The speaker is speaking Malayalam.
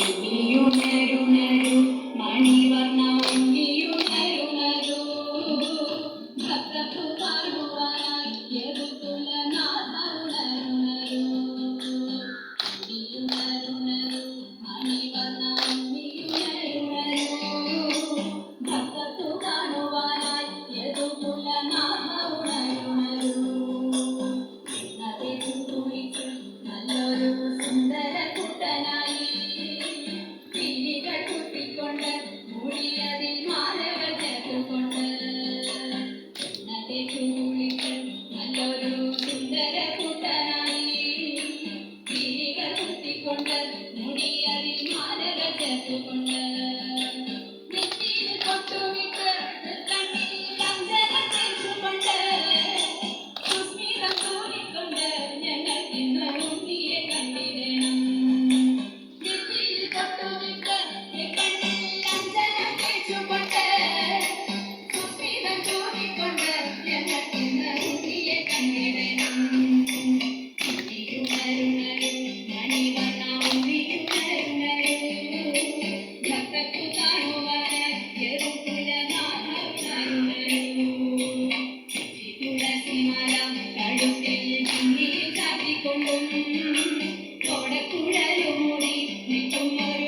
ഉണ്ണിയുണരുണരു Amen. നിൽക്കും അവിടെ കുഴലോടി നിൽക്കും